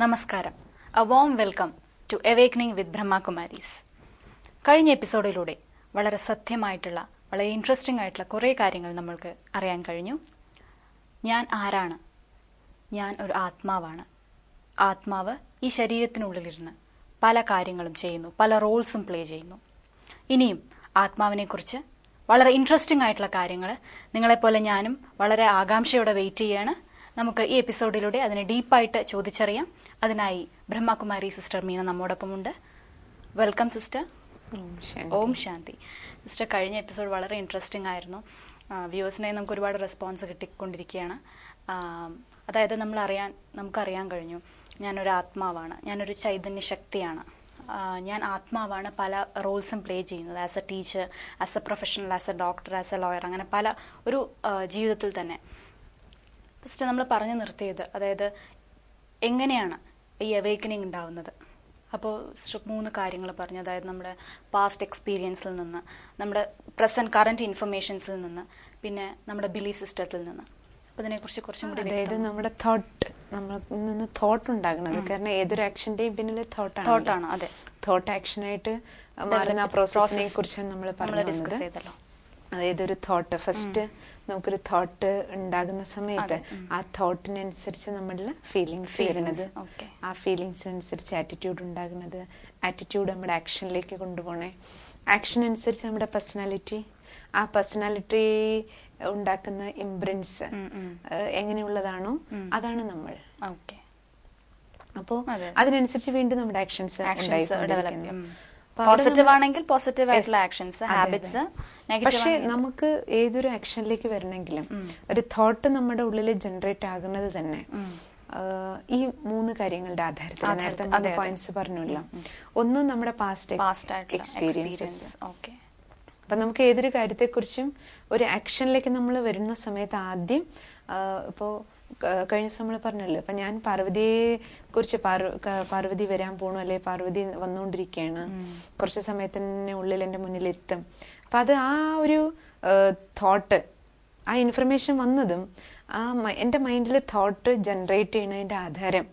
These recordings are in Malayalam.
നമസ്കാരം. A warm welcome to awakening with Brahma Kumaris കഴിഞ്ഞ എപ്പിസോഡിലൂടെ വളരെ സത്യമായിട്ടുള്ള വളരെ ഇൻട്രസ്റ്റിംഗ് ആയിട്ടുള്ള കുറേ കാര്യങ്ങൾ നമ്മൾക്ക് അറിയാൻ കഴിഞ്ഞു. ഞാൻ ആരാണ്? ഞാൻ ഒരു ആത്മാവാണ്. ആത്മാവ് ഈ ശരീരത്തിനുള്ളിലിരുന്ന് പല കാര്യങ്ങളും ചെയ്യുന്നു പല റോൾസും പ്ലേ ചെയ്യുന്നു. ഇനിയും ആത്മാവിനെക്കുറിച്ച് വളരെ ഇൻട്രസ്റ്റിംഗ് ആയിട്ടുള്ള കാര്യങ്ങൾ നിങ്ങളെപ്പോലെ ഞാനും വളരെ ആകാംക്ഷയോടെ വെയിറ്റ് ചെയ്യാണ്. നമുക്ക് ഈ എപ്പിസോഡിലൂടെ അതിനെ ഡീപ്പായിട്ട് ചോദിച്ചറിയാം. അതിനായി Brahmakumari sister Meena നമ്മോടൊപ്പമുണ്ട്. Welcome sister. Om Shanti. Sister കഴിഞ്ഞ എപ്പിസോഡ് വളരെ ഇൻട്രസ്റ്റിംഗ് ആയിരുന്നു. വ്യൂവേഴ്സിനായി നമുക്ക് ഒരുപാട് റെസ്പോൺസ് കിട്ടിക്കൊണ്ടിരിക്കുകയാണ്. അതായത് നമ്മൾ അറിയാൻ നമുക്കറിയാൻ കഴിഞ്ഞു. ഞാനൊരു ആത്മാവാണ്. ഞാനൊരു ചൈതന്യ ശക്തിയാണ്. ഞാൻ ആത്മാവാണ് പല റോൾസും പ്ലേ ചെയ്യുന്നത്. As a teacher as a professional as a doctor as a lawyer അങ്ങനെ പല ഒരു ജീവിതത്തിൽ തന്നെ. ഫസ്റ്റ് നമ്മൾ പറഞ്ഞു നിർത്തിയത് അതായത് എങ്ങനെയാണ് ഈ അവേക്കനിങ് ഉണ്ടാവുന്നത്? അപ്പോൾ മൂന്ന് കാര്യങ്ങൾ പറഞ്ഞു. അതായത് നമ്മുടെ പാസ്റ്റ് എക്സ്പീരിയൻസിൽ നിന്ന് നമ്മുടെ പ്രസന്റ് കറന്റ് ഇൻഫർമേഷൻസിൽ നിന്ന് പിന്നെ നമ്മുടെ ബിലീഫ് സിസ്റ്റത്തിൽ നിന്ന്. അപ്പോൾ ഇതിനെക്കുറിച്ച് കുറച്ചും കൂടി അതായത് നമ്മുടെ തോട്ട് നമ്മളിൽ നിന്ന് തോട്ട് ഉണ്ടാകുന്നത് കാരണം ഏതൊരു ആക്ഷന്റെയും പിന്നിൽ തോട്ടാണ് തോട്ടാണ് അതെ. തോട്ട് ആക്ഷനായിട്ട് മാറുന്ന ആ പ്രോസസ്സിനെ കുറിച്ചാണ് നമ്മൾ പറഞ്ഞത് അതായത് ഒരു തോട്ട് ഫസ്റ്റ് നമുക്കൊരു തോട്ട് ഉണ്ടാകുന്ന സമയത്ത് ആ തോട്ടിനനുസരിച്ച് നമ്മളുടെ ഫീലിങ്സ് വരുന്നത്. ആ ഫീലിങ്സ് അനുസരിച്ച് ആറ്റിറ്റ്യൂഡ് ഉണ്ടാകുന്നത്. ആറ്റിറ്റ്യൂഡ് നമ്മുടെ ആക്ഷനിലേക്ക് കൊണ്ടുപോകണേ ആക്ഷൻ അനുസരിച്ച് നമ്മുടെ പേഴ്സണാലിറ്റി ആ പേഴ്സണാലിറ്റി ഉണ്ടാക്കുന്ന ഇംപ്രിൻസ് എങ്ങനെയുള്ളതാണോ അതാണ് നമ്മൾ. ഓക്കെ അപ്പോ അതിനനുസരിച്ച് വീണ്ടും നമ്മുടെ ആക്ഷൻസ് അവിടെ പോസിറ്റീവ് ആണെങ്കിൽ പോസിറ്റീവ് ആയിട്ടുള്ള ആക്ഷൻസ് ഹാബിറ്റ്സ് പക്ഷേ നമുക്ക് ഏതൊരു ആക്ഷനിലേക്ക് വരണമെങ്കിലും ഒരു തോട്ട് നമ്മുടെ ഉള്ളിൽ ജനറേറ്റ് ആകുന്നത് തന്നെ ഈ മൂന്ന് കാര്യങ്ങളുടെ ആധാരത്തിൽ. നേരത്തെ മൂന്ന്. പോയിന്റ്സ് പറഞ്ഞല്ലോ. ഒന്ന് നമ്മുടെ പാസ്റ്റ് എക്സ്പീരിയൻസസ് എക്സ്പീരിയൻസ് ഓക്കെ അപ്പൊ നമുക്ക് ഏതൊരു കാര്യത്തെക്കുറിച്ചും ഒരു ആക്ഷനിലേക്ക് നമ്മൾ വരുന്ന സമയത്ത് ആദ്യം ഇപ്പോ കഴിഞ്ഞ ദിവസം നമ്മൾ പറഞ്ഞല്ലോ അപ്പൊ ഞാൻ പാർവതിയെ കുറിച്ച് പാർവതി വരാൻ പോണു അല്ലെ പാർവതി വന്നുകൊണ്ടിരിക്കുകയാണ് കുറച്ച് സമയത്തിന് ഉള്ളിൽ എന്റെ മുന്നിലിരുത്തും അപ്പൊ അത് ആ ഒരു തോട്ട് ആ ഇൻഫർമേഷൻ വന്നതും ആ എന്റെ മൈൻഡിൽ തോട്ട് ജനറേറ്റ് ചെയ്യുന്നതിന്റെ ആധാരം.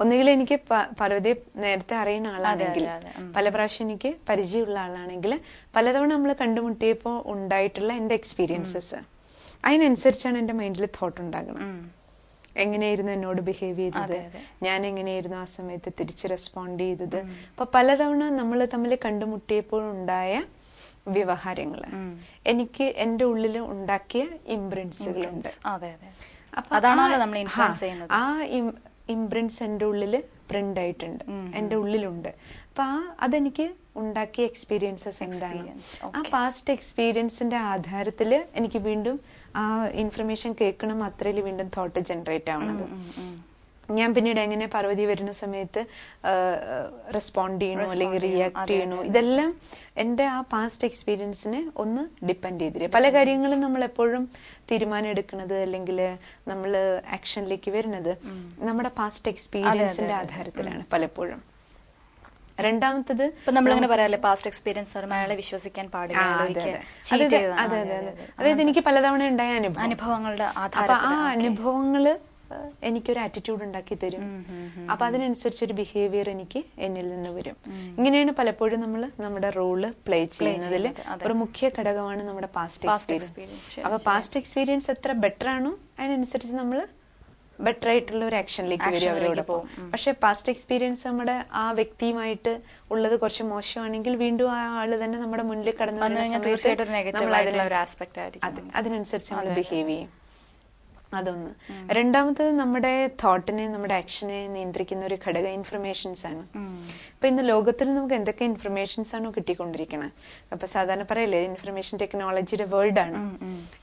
ഒന്നുകിൽ എനിക്ക് പ- പാർവതിയെ നേരത്തെ അറിയുന്ന ആളാണെങ്കിൽ. പല പ്രാവശ്യം എനിക്ക് പരിചയമുള്ള ആളാണെങ്കിൽ പലതവണ നമ്മൾ കണ്ടുമുട്ടിയപ്പോൾ ഉണ്ടായിട്ടുള്ള എന്റെ എക്സ്പീരിയൻസസ് അതിനനുസരിച്ചാണ് എന്റെ മൈൻഡിൽ തോട്ട് ഉണ്ടാകുന്നത് എങ്ങനെയായിരുന്നു എന്നോട് ബിഹേവ് ചെയ്തത്. ഞാൻ എങ്ങനെയായിരുന്നു ആ സമയത്ത് തിരിച്ച് റെസ്പോണ്ട് ചെയ്തത്? അപ്പൊ പലതവണ നമ്മൾ തമ്മിൽ കണ്ടുമുട്ടിയപ്പോൾ ഉണ്ടായ വ്യവഹാരങ്ങൾ. എനിക്ക് എന്റെ ഉള്ളിൽ ഉണ്ടാക്കിയ ഇംപ്രിൻസുകളുണ്ട് അതെ അതെ. അപ്പൊ അതാണല്ലോ നമ്മൾ ഇൻഫ്ലുവൻസ് ചെയ്യുന്നത്. ആ ഇംപ്രിൻസ് എന്റെ ഉള്ളിൽ പ്രിന്റ് ആയിട്ടുണ്ട്. എന്റെ ഉള്ളിലുണ്ട്. അപ്പൊ ആ അതെനിക്ക് ഉണ്ടാക്കിയ എക്സ്പീരിയൻസസ് എന്താണ്? ആ പാസ്റ്റ് എക്സ്പീരിയൻസിന്റെ ആധാരത്തിൽ എനിക്ക് വീണ്ടും ആ ഇൻഫർമേഷൻ കേൾക്കണം അത്രയിൽ വീണ്ടും തോട്ട് ജനറേറ്റ് ആവണത്. ഞാൻ പിന്നീട് എങ്ങനെ പാർവതി വരുന്ന സമയത്ത് റെസ്പോണ്ട് ചെയ്യണോ അല്ലെങ്കിൽ റിയാക്ട് ചെയ്യണോ? ഇതെല്ലാം എന്റെ ആ പാസ്റ്റ് എക്സ്പീരിയൻസിനെ ഒന്ന് ഡിപ്പെൻഡ് ചെയ്തിരുന്നു പല കാര്യങ്ങളും നമ്മൾ എപ്പോഴും തീരുമാനം എടുക്കുന്നത് അല്ലെങ്കിൽ നമ്മൾ ആക്ഷനിലേക്ക് വരുന്നത് നമ്മുടെ പാസ്റ്റ് എക്സ്പീരിയൻസിന്റെ ആധാരത്തിലാണ് പലപ്പോഴും. രണ്ടാമത്തത് നമ്മൾ നമ്മളിങ്ങനെ പറയാല്ലേ പാസ്റ്റ് എക്സ്പീരിയൻസ് അയാളെ വിശ്വസിക്കാൻ പാടില്ല. അതായത് എനിക്ക് പലതവണ ഉണ്ടായ അനുഭവങ്ങളുടെ ആ. അനുഭവങ്ങൾ എനിക്കൊരു ആറ്റിറ്റ്യൂഡ് ഉണ്ടാക്കി തരും. അപ്പൊ അതിനനുസരിച്ച് ഒരു ബിഹേവിയർ എനിക്ക് എന്നിൽ നിന്ന് വരും. ഇങ്ങനെയാണ് പലപ്പോഴും നമ്മൾ നമ്മുടെ റോൾ പ്ലേ ചെയ്യുന്നതിൽ ഒരു മുഖ്യ ഘടകമാണ് നമ്മുടെ പാസ്റ്റ് Past എക്സ്പീരിയൻസ് experience, അപ്പൊ പാസ്റ്റ് എക്സ്പീരിയൻസ് എത്ര ബെറ്റർ ആണോ അതിനനുസരിച്ച് നമ്മൾ ബെറ്റർ ആയിട്ടുള്ള ഒരു ആക്ഷനിലേക്ക് വരും അവരോട് പോകും. പക്ഷെ പാസ്റ്റ് എക്സ്പീരിയൻസ് നമ്മുടെ ആ വ്യക്തിയുമായിട്ട് ഉള്ളത് കുറച്ച് മോശമാണെങ്കിൽ വീണ്ടും ആ ആൾ തന്നെ നമ്മുടെ മുന്നിൽ കടന്നു വന്നു വരുന്ന സമയത്ത് തീർച്ചയായിട്ടും നമ്മൾ അതിനനുസരിച്ച് നമ്മൾ. ബിഹേവ് ചെയ്യും. അതൊന്ന്. രണ്ടാമത്തത് നമ്മുടെ തോട്ടിനെ നമ്മുടെ ആക്ഷനെ നിയന്ത്രിക്കുന്ന ഒരു ഘടക ഇൻഫർമേഷൻസ് ആണ്. ഇപ്പൊ ഇന്ന് ലോകത്തിൽ നമുക്ക് എന്തൊക്കെ ഇൻഫർമേഷൻസ് ആണോ കിട്ടിക്കൊണ്ടിരിക്കുന്നത് അപ്പൊ സാധാരണ പറയല്ലേ ഇൻഫർമേഷൻ ടെക്നോളജിയുടെ വേൾഡ് ആണ്.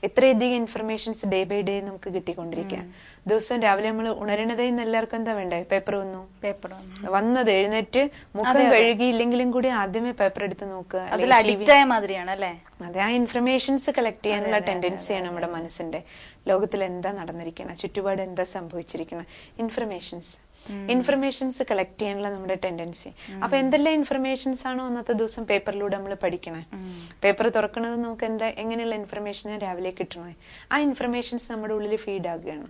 എത്രയധികം ഇൻഫർമേഷൻസ് ഡേ ബൈ ഡേ നമുക്ക് കിട്ടിക്കൊണ്ടിരിക്കുക ദിവസവും രാവിലെ നമ്മൾ ഉണരണതേ എന്ന് എല്ലാവർക്കും എന്താ വേണ്ടേ? പേപ്പർ വന്നു. പേപ്പർ വന്നത് എഴുന്നേറ്റ് മുഖം കഴുകിയില്ലെങ്കിലും കൂടി ആദ്യമേ പേപ്പർ എടുത്ത് നോക്കുക. അതിൽ അല്ലെങ്കിൽ അഡിക്റ്റ് ആയ മാതിരിയാണ് അല്ലേ? അതെ ആ ഇൻഫർമേഷൻസ് കളക്ട് ചെയ്യാനുള്ള ടെൻഡൻസിയാണ് നമ്മുടെ മനസ്സിന്റെ. ലോകത്തിൽ എന്താ നടന്നിരിക്കണം? ചുറ്റുപാട് എന്താ സംഭവിച്ചിരിക്കണം? ഇൻഫർമേഷൻസ് ഇൻഫർമേഷൻസ് കളക്ട് ചെയ്യാനുള്ള നമ്മുടെ ടെൻഡൻസി അപ്പൊ എന്തെല്ലാം ഇൻഫർമേഷൻസ് ആണോ അന്നത്തെ ദിവസം പേപ്പറിലൂടെ നമ്മൾ പഠിക്കണേ? പേപ്പർ തുറക്കുന്നത് നമുക്ക് എന്താ എങ്ങനെയുള്ള ഇൻഫർമേഷൻ രാവിലെ കിട്ടണേ ആ ഇൻഫർമേഷൻസ് നമ്മുടെ ഉള്ളിൽ ഫീഡ് ആകുകയാണ്.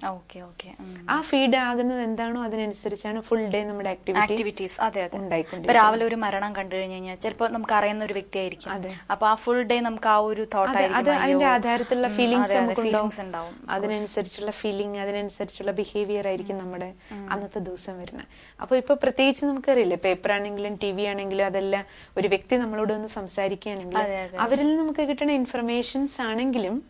ആ ഫീഡ് ആകുന്നത് എന്താണോ അതിനനുസരിച്ചാണ് ഫുൾ ഡേ നമ്മുടെ ആക്ടിവിറ്റീസ് അതെ അതെ. രാവിലെ ഒരു മരണം കണ്ടു കഴിഞ്ഞു കഴിഞ്ഞാൽ ചിലപ്പോൾ നമുക്ക് അറിയുന്ന ഒരു വ്യക്തിയായിരിക്കും. അപ്പൊ ആ ഫുൾ ഡേ നമുക്ക് ആ ഒരു തോട്ട് അത് അത് അതിന്റെ ആധാരത്തിലുള്ള ഫീലിങ്സ് നമുക്ക് ഉണ്ടാവും അതിനനുസരിച്ചുള്ള ഫീലിംഗ് അതിനനുസരിച്ചുള്ള ബിഹേവിയർ ആയിരിക്കും നമ്മുടെ അന്നത്തെ ദിവസം. വരുന്നത്. അപ്പൊ ഇപ്പൊ പ്രത്യേകിച്ച് നമുക്കറിയില്ലേ പേപ്പർ ആണെങ്കിലും ടി വി ആണെങ്കിലും അതെല്ലാം ഒരു വ്യക്തി നമ്മളോട് ഒന്ന് സംസാരിക്കുകയാണെങ്കിൽ. അവരിൽ നമുക്ക് കിട്ടുന്ന ഇൻഫർമേഷൻസ് ആണെങ്കിലും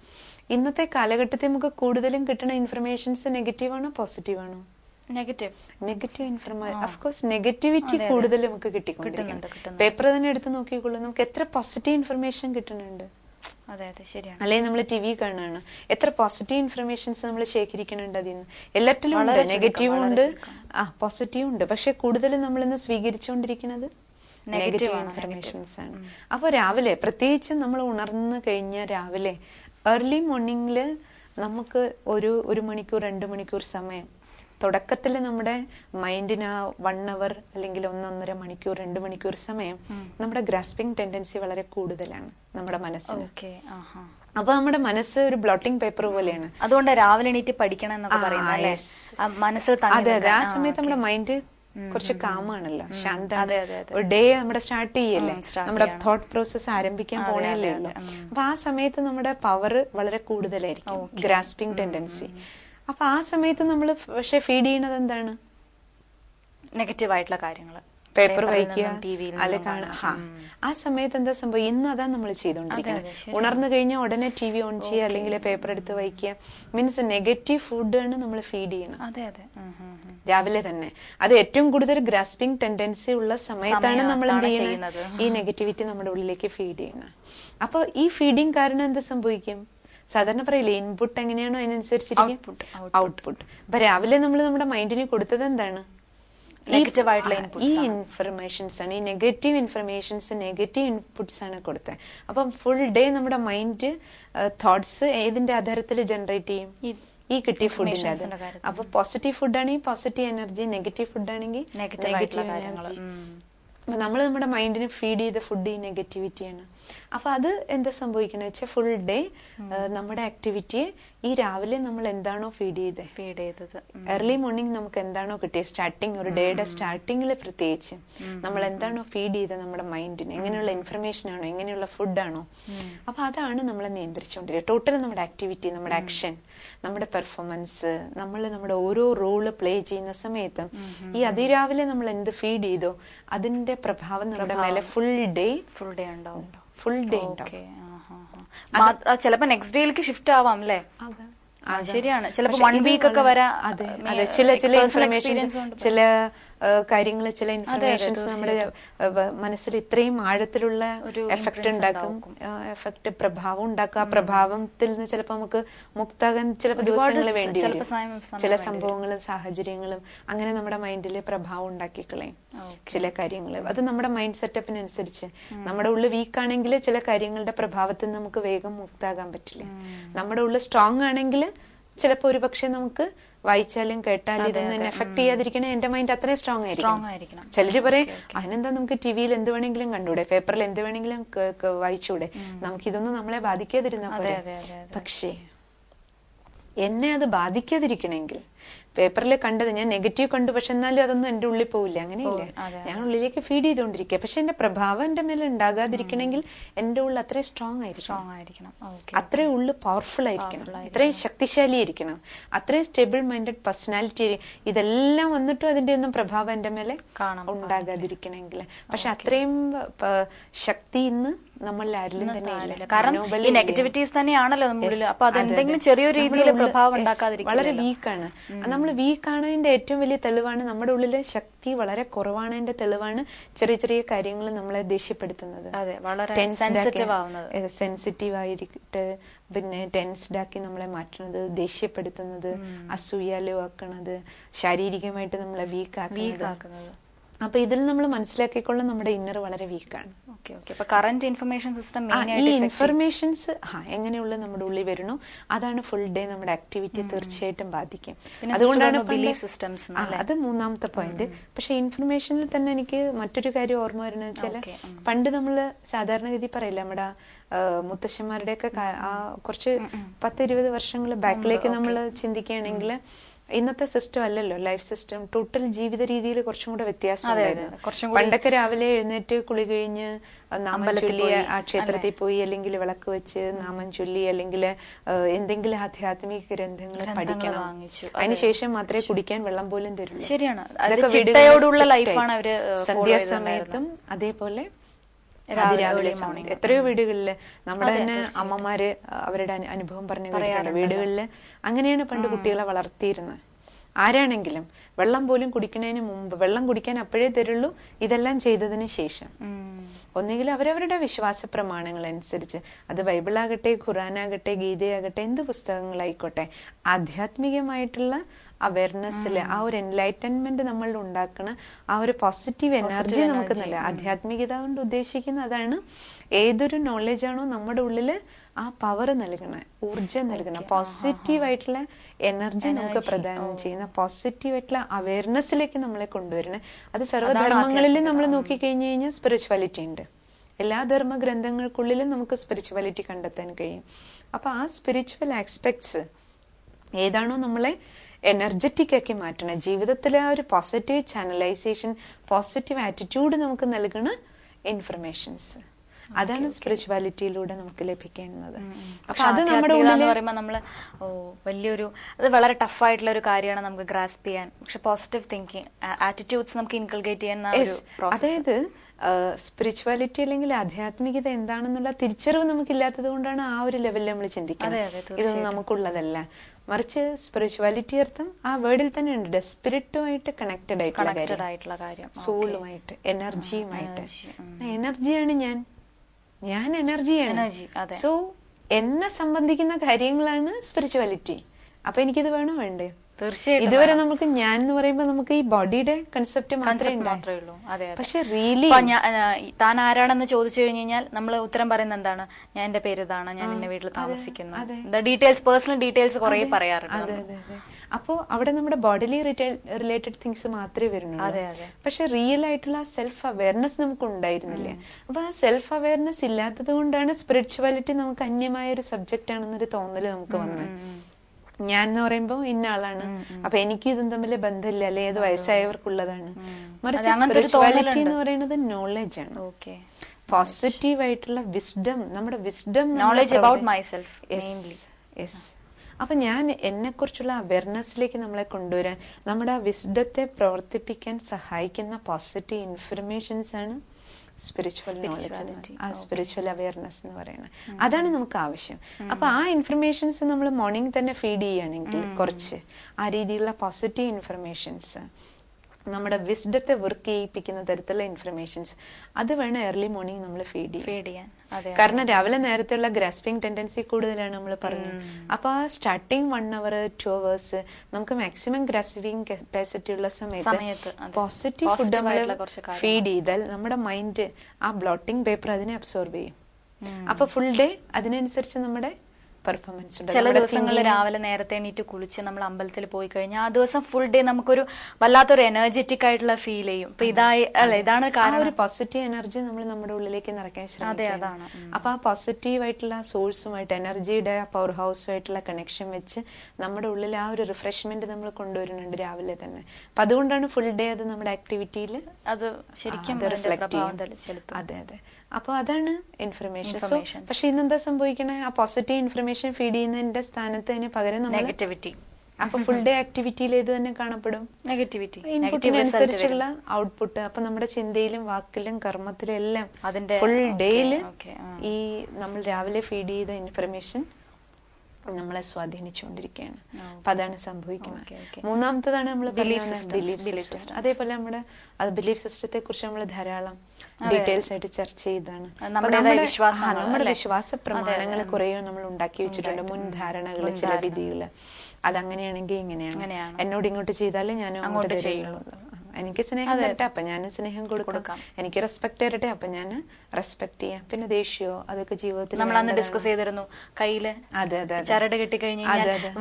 ഇന്നത്തെ കാലഘട്ടത്തിൽ നമുക്ക് കൂടുതലും കിട്ടുന്ന ഇൻഫർമേഷൻസ് നെഗറ്റീവ് ആണോ പോസിറ്റീവ് ആണോ? Negative negative information of course negativity കൂടുതൽ നമുക്ക് കിട്ടിക്കൊണ്ടിരിക്കുന്നു. പേപ്പർ തന്നെ എടുത്ത് നോക്കിക്കോളൂ. നമുക്ക് എത്ര പോസിറ്റീവ് ഇൻഫർമേഷൻ കിട്ടുന്നുണ്ട്? അല്ലെങ്കിൽ നമ്മൾ ടി വി കാണുകയാണ്. എത്ര പോസിറ്റീവ് ഇൻഫർമേഷൻസ് നമ്മൾ ശേഖരിക്കുന്നുണ്ട് അതിൽ നിന്ന് എല്ലാറ്റിലും ഉണ്ട്. നെഗറ്റീവ് ഉണ്ട്. ആ പോസിറ്റീവ് ഉണ്ട്. പക്ഷെ കൂടുതലും നമ്മൾ ഇന്ന് സ്വീകരിച്ചുകൊണ്ടിരിക്കുന്നത് നെഗറ്റീവ് ഇൻഫർമേഷൻസ് ആണ് അപ്പോൾ രാവിലെ പ്രത്യേകിച്ച് നമ്മൾ ഉണർന്നു കഴിഞ്ഞ രാവിലെ ഏർലി മോർണിംഗിൽ നമുക്ക് ഒരു ഒരു മണിക്കൂർ രണ്ട് മണിക്കൂർ സമയം തുടക്കത്തിൽ നമ്മുടെ മൈൻഡിന് ആ വൺ അവർ അല്ലെങ്കിൽ ഒന്നൊന്നര മണിക്കൂർ രണ്ട് മണിക്കൂർ സമയം നമ്മുടെ ഗ്രാസ്പിംഗ് ടെൻഡൻസി വളരെ കൂടുതലാണ് നമ്മുടെ മനസ്സിന്. അപ്പൊ നമ്മുടെ മനസ്സ് ഒരു ബ്ലോട്ടിംഗ് പേപ്പർ പോലെയാണ്. അതുകൊണ്ട് രാവിലെ എണീറ്റ് പഠിക്കണം എന്നൊക്കെ പറയുന്നത് മനസ്സിൽ അതെ അതെ. ആ സമയത്ത് നമ്മുടെ മൈൻഡ് കുറച്ച് കാമാണല്ലോ ശാന്താണ്. ഒരു ഡേ നമ്മുടെ സ്റ്റാർട്ട് ചെയ്യല്ലേ? നമ്മുടെ. തോട്ട് പ്രോസസ് ആരംഭിക്കാൻ പോണേല്ലേ പോണേലേ ഉള്ളൂ. അപ്പൊ ആ സമയത്ത് നമ്മുടെ പവർ വളരെ കൂടുതലായിരിക്കും ഗ്രാസ്പിംഗ് ടെൻഡൻസി അപ്പൊ ആ സമയത്ത് നമ്മൾ പക്ഷെ ഫീഡ് ചെയ്യണത് എന്താണ്? നെഗറ്റീവ് ആയിട്ടുള്ള കാര്യങ്ങൾ പേപ്പർ വായിക്കുക ടിവിയിൽ അല്ലെ കാണുക ആ സമയത്ത് എന്താ സംഭവം? ഇന്ന് അതാ നമ്മൾ ചെയ്തോണ്ടിരിക്കുന്നത് ഉണർന്നു കഴിഞ്ഞാൽ ഉടനെ ടി വി ഓൺ ചെയ്യുക അല്ലെങ്കിൽ പേപ്പർ എടുത്ത് വായിക്കുക. മീൻസ് നെഗറ്റീവ് ഫുഡാണ് നമ്മൾ ഫീഡ് ചെയ്യണം. രാവിലെ തന്നെ. അത് ഏറ്റവും കൂടുതൽ ഗ്രാസ്പിംഗ് ടെൻഡൻസി ഉള്ള സമയത്താണ് നമ്മൾ എന്ത് ചെയ്യുന്നത്. ഈ നെഗറ്റിവിറ്റി നമ്മുടെ ഉള്ളിലേക്ക് ഫീഡ് ചെയ്യുന്നത് അപ്പോൾ ഈ ഫീഡിങ് കാരണം എന്ത് സംഭവിക്കും? സാധാരണ പറയില്ലേ ഇൻപുട്ട് എങ്ങനെയാണോ അതിനനുസരിച്ചിരിക്കും? ഔട്ട്പുട്ട് അപ്പൊ രാവിലെ നമ്മൾ നമ്മുടെ മൈൻഡിന് കൊടുത്തത് എന്താണ്? ഈ- ആയിട്ടുള്ള ഈ ഇൻഫർമേഷൻസ് ആണ്. ഈ നെഗറ്റീവ് ഇൻഫർമേഷൻസ് നെഗറ്റീവ് ഇൻപുട്സ് ആണ് കൊടുത്തത്. അപ്പം ഫുൾ ഡേ നമ്മുടെ മൈൻഡ് തോട്ട്സ് ഏതിന്റെ ആധാരത്തിൽ ജനറേറ്റ് ചെയ്യും? ഈ കിട്ടിയ ഫുഡിന്റെ അത്. അപ്പൊ പോസിറ്റീവ് ഫുഡാണെങ്കിൽ പോസിറ്റീവ് എനർജി നെഗറ്റീവ് ഫുഡാണെങ്കിൽ നെഗറ്റീവ് എനർജി അപ്പൊ നമ്മൾ നമ്മുടെ മൈൻഡിന് ഫീഡ് ചെയ്ത ഫുഡ് ഈ നെഗറ്റിവിറ്റിയാണ് അപ്പൊ അത് എന്താ സംഭവിക്കണ വെച്ചാൽ ഫുൾ ഡേ നമ്മുടെ ആക്ടിവിറ്റിയെ ഈ രാവിലെ നമ്മൾ എന്താണോ ഫീഡ് ചെയ്തത് ഫീഡ് ചെയ്തത്. ഏർലി മോർണിംഗ് നമുക്ക് എന്താണോ കിട്ടിയത് സ്റ്റാർട്ടിങ് ഒരു ഡേയുടെ സ്റ്റാർട്ടിങ്ങിൽ പ്രത്യേകിച്ച് നമ്മൾ എന്താണോ ഫീഡ് ചെയ്തത് നമ്മുടെ മൈൻഡിന് എങ്ങനെയുള്ള ഇൻഫർമേഷൻ ആണോ എങ്ങനെയുള്ള ഫുഡാണോ അപ്പൊ അതാണ് നമ്മളെ നിയന്ത്രിച്ചുകൊണ്ടിരിക്കുക ടോട്ടൽ നമ്മുടെ ആക്ടിവിറ്റി നമ്മുടെ ആക്ഷൻ നമ്മുടെ പെർഫോമൻസ് നമ്മൾ നമ്മുടെ ഓരോ റോൾ പ്ലേ ചെയ്യുന്ന സമയത്ത് ഈ അതിരാവിലെ നമ്മൾ എന്ത് ഫീഡ് ചെയ്തോ അതിന്റെ പ്രഭാവം നമ്മുടെ മേലെ ഫുൾ ഡേ ഫുൾ ഡേ ഉണ്ടാവും ഫുൾ ഡേ ഉണ്ടാവും. ചിലപ്പോ നെക്സ്റ്റ് ഡേയിലേക്ക് ഷിഫ്റ്റ് ആവാം അല്ലേ ശരിയാണ്. ചിലപ്പോ വൺ വീക്ക് ഒക്കെ വരാം ചില ചില കൊണ്ട് ചില കാര്യങ്ങൾ ചില ഇൻഫർമേഷൻസ് നമ്മുടെ മനസ്സിൽ ഇത്രയും ആഴത്തിലുള്ള ഒരു എഫക്റ്റ് ഉണ്ടാക്കും. എഫക്റ്റ് എഫക്ട് പ്രഭാവം ഉണ്ടാക്കും. ആ പ്രഭാവത്തിൽ നിന്ന് ചിലപ്പോൾ നമുക്ക് മുക്താകാൻ ചിലപ്പോൾ ദിവസങ്ങൾ വേണ്ടി വരും. ചില സംഭവങ്ങളും സാഹചര്യങ്ങളും അങ്ങനെ നമ്മുടെ മൈൻഡിൽ പ്രഭാവം ഉണ്ടാക്കി കളയും ചില കാര്യങ്ങൾ അത് നമ്മുടെ മൈൻഡ് സെറ്റപ്പിനനുസരിച്ച്. നമ്മുടെ ഉള്ളിൽ വീക്ക് ആണെങ്കിൽ ചില കാര്യങ്ങളുടെ പ്രഭാവത്തിൽ നിന്ന് നമുക്ക് വേഗം മുക്താകാൻ പറ്റില്ല? നമ്മുടെ ഉള്ളിൽ സ്ട്രോങ് ആണെങ്കിൽ ചിലപ്പോൾ ഒരു പക്ഷെ നമുക്ക് വായിച്ചാലും കേട്ടാലും ഇതൊന്നും എഫക്ട് ചെയ്യാതിരിക്കണേ എന്റെ മൈൻഡ് അത്രയും സ്ട്രോങ് ആയിരിക്കണം. ചിലര് പറയും അതിനെന്താ നമുക്ക് ടിവിയിൽ എന്ത് വേണമെങ്കിലും കണ്ടൂടെ പേപ്പറിൽ എന്ത് വേണമെങ്കിലും വായിച്ചൂടെ നമുക്ക് ഇതൊന്നും നമ്മളെ ബാധിക്കാതിരുന്ന പോലെ. പക്ഷേ എന്നെ അത് ബാധിക്കാതിരിക്കണമെങ്കിൽ പേപ്പറിൽ കണ്ടത് ഞാൻ നെഗറ്റീവ് കണ്ടു പക്ഷെ എന്നാലും അതൊന്നും എന്റെ ഉള്ളിൽ പോവില്ല. അങ്ങനെയില്ല? ഞാൻ ഉള്ളിലേക്ക് ഫീഡ് ചെയ്തുകൊണ്ടിരിക്കുക. പക്ഷെ എന്റെ പ്രഭാവം എന്റെ മേലെ ഉണ്ടാകാതിരിക്കണമെങ്കിൽ എന്റെ ഉള്ളിൽ അത്രയും സ്ട്രോങ് ആയിരിക്കും സ്ട്രോങ് ആയിരിക്കണം. അത്രയും ഉള്ളിൽ പവർഫുൾ ആയിരിക്കണം. അത്രയും ഇത്രയും ശക്തിശാലി ആയിരിക്കണം അത്രയും സ്റ്റേബിൾ മൈൻഡഡ് പേഴ്സണാലിറ്റി ഇതെല്ലാം വന്നിട്ടും അതിന്റെ ഒന്നും പ്രഭാവം എന്റെ മേലെ ഉണ്ടാകാതിരിക്കണമെങ്കിൽ. പക്ഷെ അത്രയും ശക്തി ഇന്ന് നമ്മളിൽ ആരിലും തന്നെ ഇല്ല കാരണം ഈ നെഗറ്റിവിറ്റീസ് തന്നെയാണല്ലോ നമ്മളിൽ. അപ്പൊ അത് എന്തെങ്കിലും ചെറിയൊരു രീതിയിൽ പ്രഭാവം ഉണ്ടാക്കാതിരിക്കും വളരെ വീക്കാണ് നമ്മൾ വീക്ക് ആണതിന്റെ ഏറ്റവും വലിയ തെളിവാണ് നമ്മുടെ ഉള്ളിലെ ശക്തി വളരെ കുറവാണതിന്റെ തെളിവാണ് ചെറിയ ചെറിയ കാര്യങ്ങൾ നമ്മളെ ദേഷ്യപ്പെടുത്തുന്നത്. സെൻസിറ്റീവ് ആയിട്ട് പിന്നെ ടെൻസ്ഡ് ആക്കി നമ്മളെ മാറ്റുന്നത് ദേഷ്യപ്പെടുത്തുന്നത് അസൂയാലുവാക്കണത് ശാരീരികമായിട്ട് നമ്മളെ വീക്ക് വീക്ക് ആക്കുന്നത് ആക്കുന്നത്. അപ്പൊ ഇതിൽ നമ്മൾ മനസ്സിലാക്കിക്കൊള്ളും നമ്മുടെ ഇന്നർ വളരെ വീക്കാണ് കറന്റ് ഇൻഫർമേഷൻ സിസ്റ്റം ഈ ഇൻഫർമേഷൻസ് ആ എങ്ങനെയുള്ള നമ്മുടെ ഉള്ളിൽ വരുന്നു അതാണ് ഫുൾ ഡേ നമ്മുടെ ആക്ടിവിറ്റി തീർച്ചയായിട്ടും ബാധിക്കും. അതുകൊണ്ടാണ് ബിലീഫ് സിസ്റ്റംസ് അത് മൂന്നാമത്തെ പോയിന്റ് പക്ഷെ ഇൻഫർമേഷനിൽ തന്നെ എനിക്ക് മറ്റൊരു കാര്യം ഓർമ്മ വരുന്നത് വെച്ചാൽ പണ്ട് നമ്മൾ സാധാരണഗതി പറയില്ല നമ്മുടെ മുത്തശ്ശന്മാരുടെയൊക്കെ കുറച്ച് പത്ത് ഇരുപത് വർഷങ്ങൾ ബാക്കിലേക്ക് നമ്മൾ ചിന്തിക്കുകയാണെങ്കിൽ ഇന്നത്തെ സിസ്റ്റം അല്ലല്ലോ ലൈഫ് സിസ്റ്റം ടോട്ടൽ ജീവിത രീതിയിൽ കുറച്ചും കൂടെ വ്യത്യാസം പണ്ടൊക്കെ രാവിലെ എഴുന്നേറ്റ് കുളി കഴിഞ്ഞ് നാമം ചൊല്ലി ആ ക്ഷേത്രത്തിൽ പോയി അല്ലെങ്കിൽ വിളക്ക് വെച്ച് നാമം ചൊല്ലി അല്ലെങ്കിൽ എന്തെങ്കിലും ആധ്യാത്മിക ഗ്രന്ഥങ്ങൾ പഠിക്കണം. അതിനുശേഷം മാത്രമേ കുടിക്കാൻ വെള്ളം പോലും തരുള്ളൂ. ശരിയാണ്. സന്ധ്യാസമയത്തും അതേപോലെ അതിരാവിലെ എത്രയോ വീടുകളിൽ നമ്മുടെ തന്നെ അമ്മമാര് അവരുടെ അനുഭവം പറഞ്ഞു കേട്ടിട്ടുണ്ട്. വീടുകളിൽ അങ്ങനെയാണ് പണ്ട് കുട്ടികളെ വളർത്തിയിരുന്നത്. ആരാണെങ്കിലും വെള്ളം പോലും കുടിക്കുന്നതിന് മുമ്പ് വെള്ളം കുടിക്കാൻ അപ്പോഴേ തരുള്ളൂ. ഇതെല്ലാം ചെയ്തതിന് ശേഷം. ഒന്നുകിൽ അവരവരുടെ വിശ്വാസ പ്രമാണങ്ങൾ അനുസരിച്ച് അത് ബൈബിളാകട്ടെ ഖുറാനാകട്ടെ ഗീതയാകട്ടെ എന്ത് പുസ്തകങ്ങളായിക്കോട്ടെ ആധ്യാത്മികമായിട്ടുള്ള അവയർനെസ്സിൽ ആ ഒരു എൻലൈറ്റൻമെന്റ് നമ്മൾ ഉണ്ടാക്കണ ആ ഒരു പോസിറ്റീവ് എനർജി നമുക്ക് നല്ല ആധ്യാത്മികത കൊണ്ട് ഉദ്ദേശിക്കുന്ന അതാണ് ഏതൊരു നോളജാണോ നമ്മുടെ ഉള്ളിൽ ആ പവർ നൽകുന്ന ഊർജം നൽകുന്ന പോസിറ്റീവ് ആയിട്ടുള്ള എനർജി നമുക്ക് പ്രദാനം ചെയ്യുന്ന പോസിറ്റീവ് ആയിട്ടുള്ള അവയർനെസ്സിലേക്ക് നമ്മളെ കൊണ്ടുവരുന്നത് അത് സർവധർമ്മങ്ങളിലും നമ്മൾ നോക്കിക്കഴിഞ്ഞു കഴിഞ്ഞാൽ സ്പിരിച്വാലിറ്റി ഉണ്ട്. എല്ലാ ധർമ്മ ഗ്രന്ഥങ്ങൾക്കുള്ളിലും നമുക്ക് സ്പിരിച്വാലിറ്റി കണ്ടെത്താൻ കഴിയും. അപ്പൊ ആ സ്പിരിച്വൽ ആസ്പെക്ട്സ് ഏതാണോ നമ്മളെ എനർജറ്റിക് ആക്കി മാറ്റണ. ജീവിതത്തിലെ ആ ഒരു പോസിറ്റീവ് ചാനലൈസേഷൻ പോസിറ്റീവ് ആറ്റിറ്റ്യൂഡ് നമുക്ക് നൽകുന്ന ഇൻഫർമേഷൻസ് അതാണ് സ്പിരിച്വാലിറ്റിയിലൂടെ നമുക്ക് ലഭിക്കേണ്ടത്. പക്ഷെ അത് നമ്മുടെ ഉള്ളിൽ പറയുമ്പോൾ നമ്മൾ ഓ വലിയൊരു അത് വളരെ ടഫ് ആയിട്ടുള്ള ഒരു കാര്യമാണ് നമുക്ക് ഗ്രാസ്പ് ചെയ്യാൻ. പക്ഷെ പോസിറ്റീവ് തിങ്കിങ് ആറ്റിറ്റ്യൂഡ്സ് നമുക്ക് ഇൻകൾഗേറ്റ് ചെയ്യുന്ന ഒരു. അതായത് സ്പിരിച്വാലിറ്റി അല്ലെങ്കിൽ ആധ്യാത്മികത എന്താണെന്നുള്ള തിരിച്ചറിവ് നമുക്കില്ലാത്തത് കൊണ്ടാണ് ആ ഒരു ലെവലിൽ നമ്മൾ ചിന്തിക്കുന്നത്. ഇതൊന്നും നമുക്കുള്ളതല്ല. മറിച്ച് സ്പിരിച്വാലിറ്റി അർത്ഥം ആ വേർഡിൽ തന്നെ ഉണ്ട്. സ്പിരിറ്റുമായിട്ട് കണക്റ്റഡ് ആയിട്ടുള്ള കാര്യം. സോളുമായിട്ട് എനർജിയുമായിട്ട്. എനർജിയാണ് ഞാൻ. ഞാൻ എനർജിയാണ്. സോ എന്നെ സംബന്ധിക്കുന്ന കാര്യങ്ങളാണ് സ്പിരിച്വാലിറ്റി അപ്പൊ എനിക്കിത് വേണോ വേണ്ടേ? തീർച്ചയായിട്ടും ഇതുവരെ നമുക്ക് ഞാൻ എന്ന് പറയുമ്പോൾ നമുക്ക് ഈ ബോഡിയുടെ കൺസെപ്റ്റ് മാത്രമേ മാത്രമേ ഉള്ളൂ. അതെ പക്ഷെ റിയലി താൻ ആരാണെന്ന് ചോദിച്ചു കഴിഞ്ഞു കഴിഞ്ഞാൽ നമ്മൾ ഉത്തരം പറയുന്നത് എന്താണ്? ഞാൻ എന്റെ പേര് ഇതാണ് ഞാൻ എന്റെ വീട്ടിൽ താമസിക്കുന്നു. ഡീറ്റെയിൽസ് പേഴ്സണൽ ഡീറ്റെയിൽസ് കുറെ പറയാറുണ്ട് അതെ അതെ അതെ. അപ്പോ അവിടെ നമ്മുടെ ബോഡിലി റിലേറ്റഡ് തിങ്സ് മാത്രമേ വരുന്നുള്ളൂ. അതെ, അതെ. പക്ഷെ റിയൽ ആയിട്ടുള്ള സെൽഫ് അവയർനെസ് നമുക്ക് ഉണ്ടായിരുന്നില്ല അപ്പൊ ആ സെൽഫ് അവയർനെസ് ഇല്ലാത്തത് കൊണ്ടാണ് സ്പിരിച്വാലിറ്റി നമുക്ക് അന്യമായ ഒരു സബ്ജക്റ്റ് ആണെന്നൊരു തോന്നൽ നമുക്ക് വന്നത്. ഞാൻ എന്ന് പറയുമ്പോൾ ഇന്ന ആളാണ്. അപ്പൊ എനിക്ക് ഇതും തമ്മിൽ ബന്ധമില്ല അല്ലെ? ഏത് വയസ്സായവർക്കുള്ളതാണ്. മറിച്ച് സ്പിരിച്വാലിറ്റി എന്ന് പറയുന്നത് നോളജ് ആണ്. ഓക്കെ. പോസിറ്റീവ് ആയിട്ടുള്ള വിസ്ഡം നമ്മുടെ wisdom knowledge about myself, yes അപ്പൊ ഞാൻ എന്നെ കുറിച്ചുള്ള അവയർനെസ്സിലേക്ക് നമ്മളെ കൊണ്ടുവരാൻ നമ്മുടെ ആ വിസ്ഡത്തെ പ്രവർത്തിപ്പിക്കാൻ സഹായിക്കുന്ന പോസിറ്റീവ് ഇൻഫർമേഷൻസ് ആണ് സ്പിരിച്വൽ നോളജ് ആ സ്പിരിച്വൽ അവയർനെസ് എന്ന് പറയുന്നത് അതാണ് നമുക്ക് ആവശ്യം അപ്പൊ ആ ഇൻഫർമേഷൻസ് നമ്മൾ മോർണിംഗ് തന്നെ ഫീഡ് ചെയ്യുകയാണെങ്കിൽ കുറച്ച് ആ രീതിയിലുള്ള പോസിറ്റീവ് ഇൻഫർമേഷൻസ് നമ്മുടെ വിസ്ഡത്തെ വർക്ക് ചെയ്യിപ്പിക്കുന്ന തരത്തിലുള്ള ഇൻഫർമേഷൻസ് അത് വേണം ഏർലി മോർണിംഗ് നമ്മൾ ഫീഡ് ചെയ്യാൻ. ഫീഡ് ചെയ്യാൻ. കാരണം രാവിലെ നേരത്തെയുള്ള ഗ്രാസ്പിംഗ് ടെൻഡൻസി കൂടുതലാണ് നമ്മൾ പറഞ്ഞത്. അപ്പൊ ആ starting one hour two hours നമുക്ക് മാക്സിമം ഗ്രാസ്പിംഗ് കപ്പാസിറ്റി ഉള്ള സമയത്ത്, പോസിറ്റീവ് ഫുഡ് നമ്മൾ. ഫീഡ് ചെയ്താൽ നമ്മുടെ മൈൻഡ് ആ ബ്ലോട്ടിംഗ് പേപ്പർ അതിനെ അബ്സോർബ് ചെയ്യും. അപ്പൊ ഫുൾ ഡേ അതിനനുസരിച്ച് നമ്മുടെ പെർഫോമൻസ് ഉണ്ട്. ചില ദിവസങ്ങളിൽ രാവിലെ നേരത്തെ എണീറ്റ് കുളിച്ച് നമ്മൾ അമ്പലത്തിൽ പോയി കഴിഞ്ഞാൽ ആ ദിവസം ഫുൾ ഡേ നമുക്കൊരു വല്ലാത്തൊരു എനർജറ്റിക് ആയിട്ടുള്ള ഫീൽ ചെയ്യും. അപ്പൊ ഇതായി അല്ല ഇതാണ് കാരണം. ഒരു പോസിറ്റീവ് എനർജി നമ്മൾ നമ്മുടെ ഉള്ളിലേക്ക് നിറയ്ക്കാൻ അതെ, അതാണ്. ഉം. അപ്പൊ ആ പോസിറ്റീവ് ആയിട്ടുള്ള സോഴ്സുമായിട്ട് എനർജിയുടെ പവർ ഹൗസുമായിട്ടുള്ള കണക്ഷൻ വെച്ച് നമ്മുടെ ഉള്ളിൽ ആ ഒരു റിഫ്രഷ്മെന്റ് നമ്മൾ കൊണ്ടുവരുന്നുണ്ട് രാവിലെ തന്നെ. അപ്പൊ അതുകൊണ്ടാണ് ഫുൾ ഡേ അത് നമ്മുടെ ആക്ടിവിറ്റിയിൽ അത് ശരിക്കും അത് അതെ അപ്പൊ അതാണ് ഇൻഫർമേഷൻ സോ. പക്ഷെ ഇന്നെന്താ സംഭവിക്കണേ? ആ പോസിറ്റീവ് ഇൻഫർമേഷൻ ഫീഡ് ചെയ്യുന്നതിന്റെ സ്ഥാനത്ത് അതിന് പകരം നമ്മൾ നെഗറ്റിവിറ്റി അപ്പൊ ഫുൾ ഡേ ആക്ടിവിറ്റിയിൽ ഇത് തന്നെ കാണപ്പെടും. നെഗറ്റിവിറ്റി ഇൻപുട്ടിനനുസരിച്ചുള്ള ഔട്ട്പുട്ട് അപ്പൊ നമ്മുടെ ചിന്തയിലും വാക്കിലും കർമ്മത്തിലും എല്ലാം അതിന്റെ- ഫുൾ ഡേയിൽ ഈ നമ്മൾ രാവിലെ ഫീഡ് ചെയ്ത ഇൻഫർമേഷൻ നമ്മളെ സ്വാധീനിച്ചുകൊണ്ടിരിക്കുകയാണ്. അപ്പൊ അതാണ് സംഭവിക്കുന്നത്. മൂന്നാമത്തതാണ് നമ്മൾ ബിലീഫ് സിസ്റ്റം അതേപോലെ നമ്മുടെ ബിലീഫ് സിസ്റ്റത്തെ കുറിച്ച് നമ്മൾ ധാരാളം ഡീറ്റെയിൽസ് ആയിട്ട് ചർച്ച ചെയ്താണ് നമ്മുടെ-? വിശ്വാസ പ്രമാണങ്ങൾ. കുറേ നമ്മൾ ഉണ്ടാക്കി വെച്ചിട്ടുണ്ട്. മുൻധാരണകൾ ചില മുൻധാരണ. വിധികൾ. അതങ്ങനെയാണെങ്കിൽ ഇങ്ങനെയാണ്. എന്നോട് ഇങ്ങോട്ട് ചെയ്താലേ ഞാൻ അങ്ങോട്ട് ചെയ്യുള്ളൂ. എനിക്ക് സ്നേഹം തരട്ടെ അപ്പൊ ഞാൻ സ്നേഹം കൊടുക്കാം. എനിക്ക് റെസ്പെക്ട് തരട്ടെ അപ്പൊ ഞാൻ റെസ്പെക്ട് ചെയ്യാം. പിന്നെ ദേഷ്യമോ അതൊക്കെ ജീവിതത്തിൽ നമ്മൾ അന്ന് ഡിസ്കസ് ചെയ്തിരുന്നു. അതെ ചരട് കെട്ടിക്കഴിഞ്ഞ്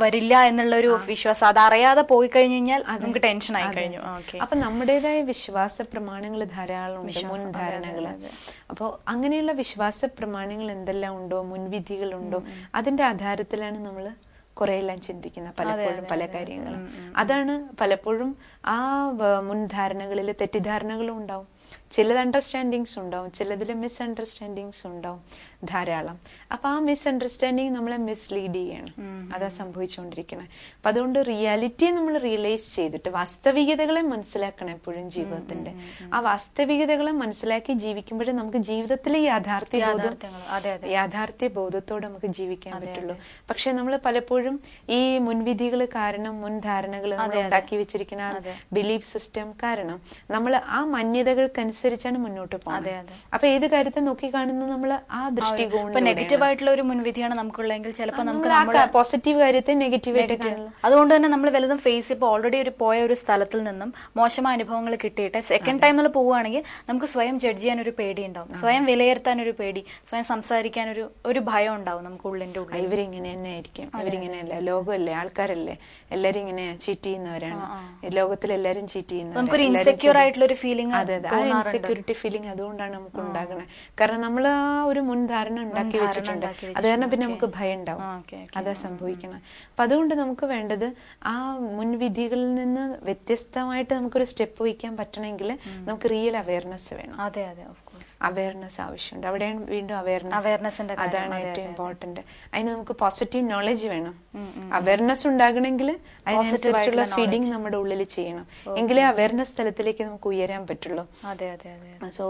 വരില്ല എന്നുള്ള ഒരു വിശ്വാസം. അത് അറിയാതെ പോയി കഴിഞ്ഞു കഴിഞ്ഞാൽ നമുക്ക് ടെൻഷൻ ആയി കഴിഞ്ഞു. അപ്പൊ നമ്മുടേതായ വിശ്വാസ പ്രമാണങ്ങൾ ധാരാളം ഉണ്ട് മുൻധാരണകൾ അപ്പോ അങ്ങനെയുള്ള വിശ്വാസ പ്രമാണങ്ങൾ എന്തെല്ലാം ഉണ്ടോ മുൻവിധികളുണ്ടോ അതിന്റെ ആധാരത്തിലാണ് നമ്മൾ കുറെ എല്ലാം ചിന്തിക്കുന്ന പലപ്പോഴും പല കാര്യങ്ങളും. അതാണ് പലപ്പോഴും ആ മുൻധാരണകളിൽ തെറ്റിദ്ധാരണകളും ഉണ്ടാവും. ചിലത് അണ്ടർസ്റ്റാൻഡിങ്സ് ഉണ്ടാവും ചിലതിൽ മിസ് അണ്ടർസ്റ്റാൻഡിങ്സ് ഉണ്ടാവും. ധാരാളം. അപ്പൊ ആ മിസ് അണ്ടർസ്റ്റാൻഡിങ് നമ്മളെ മിസ്ലീഡ് ചെയ്യണം. അതാ സംഭവിച്ചുകൊണ്ടിരിക്കുന്നത് അപ്പൊ അതുകൊണ്ട് റിയാലിറ്റിയെ നമ്മൾ റിയലൈസ് ചെയ്തിട്ട് വാസ്തവികതകളെ മനസ്സിലാക്കണം എപ്പോഴും ജീവിതത്തിന്റെ. ആ വാസ്തവികതകളെ മനസ്സിലാക്കി ജീവിക്കുമ്പോഴേ നമുക്ക് ജീവിതത്തിലെ യാഥാർത്ഥ്യ ബോധം. യാഥാർത്ഥ്യ ബോധത്തോടെ നമുക്ക് ജീവിക്കാൻ പറ്റുള്ളൂ. പക്ഷെ നമ്മൾ പലപ്പോഴും ഈ മുൻവിധികൾ കാരണം മുൻധാരണകൾ നമ്മൾ ഉണ്ടാക്കി വെച്ചിരിക്കുന്ന ബിലീഫ് സിസ്റ്റം കാരണം നമ്മൾ ആ മാന്യതകൾക്കനുസരിച്ചാണ് മുന്നോട്ട് പോകുന്നത്. അപ്പൊ ഏത് കാര്യത്തെ നോക്കി കാണുന്നത് നമ്മൾ ആ ഇപ്പൊ നെഗറ്റീവ് ആയിട്ടുള്ള ഒരു മുൻവിധിയാണ് നമുക്കുള്ളതെങ്കിൽ ചിലപ്പോൾ നമുക്ക് പോസിറ്റീവ് കാര്യത്തെ നെഗറ്റീവ് ആയിട്ട് അതുകൊണ്ട് തന്നെ നമ്മൾ വലുതും ഫേസ് ചെയ്യുമ്പോൾ ഓൾറെഡി ഒരു പോയ ഒരു സ്ഥലത്തിൽ നിന്നും മോശമായ അനുഭവങ്ങൾ കിട്ടിയിട്ട് സെക്കൻഡ് ടൈം നമ്മൾ പോവുകയാണെങ്കിൽ നമുക്ക് സ്വയം ജഡ്ജ് ചെയ്യാൻ ഒരു പേടി ഉണ്ടാവും. സ്വയം വിലയിരുത്താൻ ഒരു പേടി സ്വയം സംസാരിക്കാൻ ഒരു ഒരു ഭയം ഉണ്ടാവും നമുക്ക് ഉള്ളിന്റെ ഉള്ളിൽ ഇവരിങ്ങനെ തന്നെ ആയിരിക്കും. ഇവരിങ്ങനെയല്ല? ലോകമല്ലേ? ആൾക്കാരല്ലേ? എല്ലാരും ഇങ്ങനെ ചീറ്റ് ചെയ്യുന്നവരാണ്. ലോകത്തിൽ എല്ലാരും ചീറ്റ് നമുക്കൊരു ചെയ്യുന്നവരാണ് ഇൻസെക്യൂർ ആയിട്ടുള്ള ഒരു ഫീലിംഗ് അതെ അതെ. ആ ഇൻസെക്യൂരിറ്റി ഫീലിംഗ് അതുകൊണ്ടാണ് നമുക്ക് ഉണ്ടാകുന്നത് കാരണം നമ്മൾ ആ ഒരു മുൻധാരണ ഉണ്ടാക്കി വെച്ചിട്ടുണ്ട്. അത് കാരണം പിന്നെ നമുക്ക് ഭയം ഉണ്ടാവും. അതാ സംഭവിക്കണം അപ്പൊ അതുകൊണ്ട് നമുക്ക് വേണ്ടത് ആ മുൻവിധികളിൽ നിന്ന് വ്യത്യസ്തമായിട്ട് നമുക്കൊരു സ്റ്റെപ്പ് വയ്ക്കാൻ പറ്റണമെങ്കിൽ നമുക്ക് റിയൽ അവയർനെസ് വേണം. അതെ അതെ അവയർനെസ് ആവശ്യമുണ്ട്. അവിടെയാണ് വീണ്ടും അവയർനെസ്. അതാണ് ഏറ്റവും ഇമ്പോർട്ടന്റ് അതിന് നമുക്ക് പോസിറ്റീവ് നോളജ് വേണം. അവയർനെസ് ഉണ്ടാകണമെങ്കിൽ അതിനനുസരിച്ചുള്ള ഫീഡിങ് നമ്മുടെ ഉള്ളിൽ ചെയ്യണം. എങ്കിലേ അവയർനെസ് തലത്തിലേക്ക് നമുക്ക് ഉയരാൻ പറ്റുള്ളൂ. അതെ അതെ അതെ സോ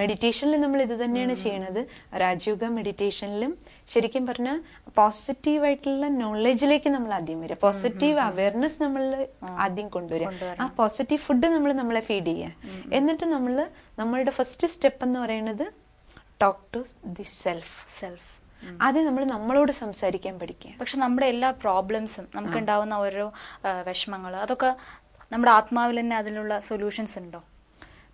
മെഡിറ്റേഷനിൽ നമ്മൾ ഇത് തന്നെയാണ് ചെയ്യണത്. രാജയോഗ മെഡിറ്റേഷനിലും ശരിക്കും പറഞ്ഞാൽ പോസിറ്റീവ് ആയിട്ടുള്ള നോളജിലേക്ക് നമ്മൾ ആദ്യം വരിക പോസിറ്റീവ് അവയർനെസ് നമ്മൾ ആദ്യം കൊണ്ടുവരിക ആ പോസിറ്റീവ് ഫുഡ് നമ്മൾ നമ്മളെ ഫീഡ് ചെയ്യുക എന്നിട്ട് നമ്മൾ നമ്മളുടെ ഫസ്റ്റ് സ്റ്റെപ്പ് എന്ന് പറയുന്നത് talk to the self self ആദ്യം നമ്മൾ നമ്മളോട് സംസാരിക്കാൻ പഠിക്കുക. പക്ഷെ നമ്മുടെ എല്ലാ പ്രോബ്ലംസും നമുക്ക് ഉണ്ടാവുന്ന ഓരോ വിഷമങ്ങൾ അതൊക്കെ നമ്മുടെ ആത്മാവിൽ തന്നെ അതിനുള്ള സൊല്യൂഷൻസ് ഉണ്ടോ?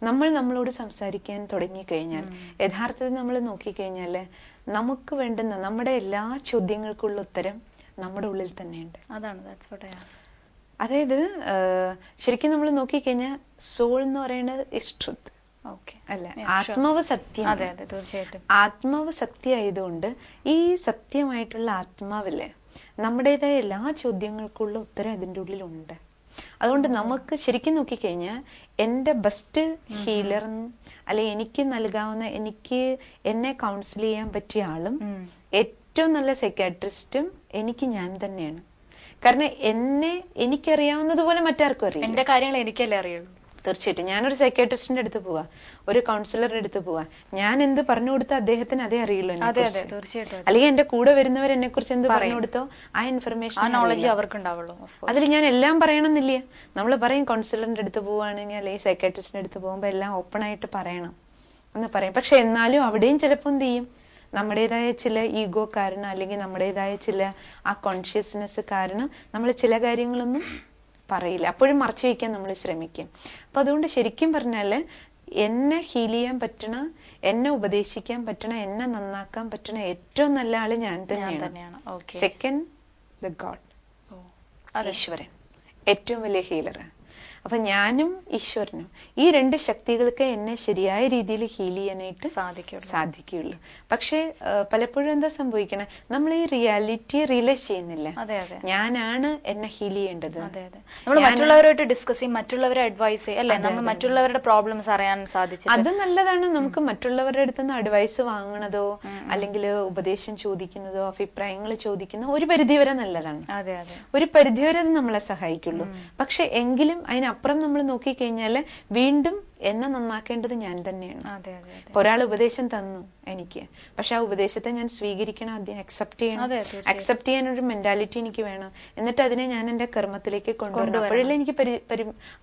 നമ്മൾ നമ്മളോട് സംസാരിക്കാൻ തുടങ്ങിക്കഴിഞ്ഞാൽ യഥാർത്ഥത്തിൽ നമ്മൾ നോക്കിക്കഴിഞ്ഞാൽ നമുക്ക് വേണ്ടുന്ന നമ്മുടെ എല്ലാ ചോദ്യങ്ങൾക്കുള്ള ഉത്തരം നമ്മുടെ ഉള്ളിൽ തന്നെയുണ്ട്. അതാണ്. അതായത് ശരിക്കും നമ്മൾ നോക്കിക്കഴിഞ്ഞാൽ സോൾ എന്ന് പറയുന്നത് ഇസ് ട്രുത്ത്. അല്ലെ. ആത്മാവ് സത്യം. അതെ അതെ തീർച്ചയായിട്ടും. ആത്മാവ് സത്യമായതുകൊണ്ട് ഈ സത്യമായിട്ടുള്ള ആത്മാവില്ലേ നമ്മുടേതായ എല്ലാ ചോദ്യങ്ങൾക്കുള്ള ഉത്തരം അതിന്റെ ഉള്ളിലുണ്ട്. അതുകൊണ്ട് നമുക്ക് ശരിക്കും നോക്കിക്കഴിഞ്ഞാൽ എന്റെ ബെസ്റ്റ് ഹീലർ അല്ലെ എനിക്ക് നൽകാവുന്ന എനിക്ക് എന്നെ കൗൺസിൽ ചെയ്യാൻ പറ്റിയ ആളും ഏറ്റവും നല്ല സൈക്കാട്രിസ്റ്റും എനിക്ക് ഞാൻ തന്നെയാണ്. കാരണം എന്നെ എനിക്കറിയാവുന്നതുപോലെ മറ്റാർക്കും അറിയാം എന്റെ കാര്യങ്ങൾ എനിക്കല്ലേ അറിയുള്ളൂ? തീർച്ചയായിട്ടും. ഞാനൊരു സൈക്കാട്രിസ്റ്റിന്റെ അടുത്ത് പോവാ. ഒരു കൗൺസിലറുടെ അടുത്ത് പോവാ. ഞാൻ എന്ത് പറഞ്ഞു കൊടുത്തോ അദ്ദേഹത്തിന് അതേ അറിയുള്ളൂ അല്ലെങ്കിൽ എന്റെ കൂടെ വരുന്നവർ എന്നെ കുറിച്ച് എന്ത് പറഞ്ഞു കൊടുത്തോ ആ ഇൻഫർമേഷൻ നോളജ് അവർക്ക് ഉണ്ടാവുള്ളൂ അതിൽ ഞാൻ എല്ലാം പറയണമെന്നില്ല. നമ്മൾ പറയും കൗൺസിലറിന്റെ അടുത്ത് പോവുകയാണെങ്കിൽ അല്ലെങ്കിൽ സൈക്കാട്രിസ്റ്റിന്റെ അടുത്ത് പോകുമ്പോൾ എല്ലാം ഓപ്പൺ ആയിട്ട് പറയണം എന്ന് പറയും. പക്ഷെ എന്നാലും അവിടെയും ചിലപ്പോൾ എന്ത് ചെയ്യും? നമ്മുടേതായ ചില ഈഗോ കാരണം അല്ലെങ്കിൽ നമ്മുടേതായ ചില ആ കോൺഷ്യസ്നെസ് കാരണം നമ്മൾ ചില കാര്യങ്ങളൊന്നും പറയില്ല. അപ്പോഴും മറച്ചു വയ്ക്കാൻ നമ്മൾ ശ്രമിക്കും. അപ്പം അതുകൊണ്ട് ശരിക്കും പറഞ്ഞാൽ എന്നെ ഹീൽ ചെയ്യാൻ പറ്റണ എന്നെ ഉപദേശിക്കാൻ പറ്റണ എന്നെ നന്നാക്കാൻ പറ്റണ ഏറ്റവും നല്ല ആൾ ഞാൻ തന്നെയാണ്. സെക്കൻഡ് ദ ഗോഡ് ഈശ്വരൻ. ഏറ്റവും വലിയ ഹീലർ അപ്പൊ ഞാനും ഈശ്വരനും ഈ രണ്ട് ശക്തികൾക്ക് എന്നെ ശരിയായ രീതിയിൽ ഹീൽ ചെയ്യാനായിട്ട് സാധിക്കുള്ളൂ. സാധിക്കുകയുള്ളൂ. പക്ഷെ പലപ്പോഴും എന്താ സംഭവിക്കണേ? നമ്മൾ ഈ റിയാലിറ്റി റിയലൈസ് ചെയ്യുന്നില്ല? ഞാനാണ് എന്നെ ഹീൽ ചെയ്യേണ്ടത്. നമ്മൾ മറ്റുള്ളവരുമായിട്ട് ഡിസ്കസ് ചെയ്യും മറ്റുള്ളവരെ അഡ്വൈസ് ചെയ്യും. അല്ലെ? നമ്മൾ മറ്റുള്ളവരുടെ പ്രോബ്ലംസ് അറിയാൻ സാധിച്ചു അത് നല്ലതാണ്. നമുക്ക് മറ്റുള്ളവരുടെ അടുത്ത് നിന്ന് അഡ്വൈസ് വാങ്ങണതോ അല്ലെങ്കിൽ ഉപദേശം ചോദിക്കുന്നതോ അഭിപ്രായങ്ങൾ ചോദിക്കുന്നതോ ഒരു പരിധിവരെ നല്ലതാണ്. ഒരു പരിധിവരെ അത് നമ്മളെ സഹായിക്കുള്ളൂ. പക്ഷെ എങ്കിലും അതിനപ്പുറം നമ്മൾ നോക്കിക്കഴിഞ്ഞാൽ വീണ്ടും എന്നെ നന്നാക്കേണ്ടത് ഞാൻ തന്നെയാണ്. ഒരാൾ ഉപദേശം തന്നു എനിക്ക്. പക്ഷെ ആ ഉപദേശത്തെ ഞാൻ സ്വീകരിക്കണം ആദ്യം അക്സെപ്റ്റ് ചെയ്യണം. അക്സെപ്റ്റ് ചെയ്യാൻ ഒരു മെന്റാലിറ്റി എനിക്ക് വേണം. എന്നിട്ട് അതിനെ ഞാൻ എന്റെ കർമ്മത്തിലേക്ക് കൊണ്ടുവരണം. അപ്പോഴല്ലേ എനിക്ക്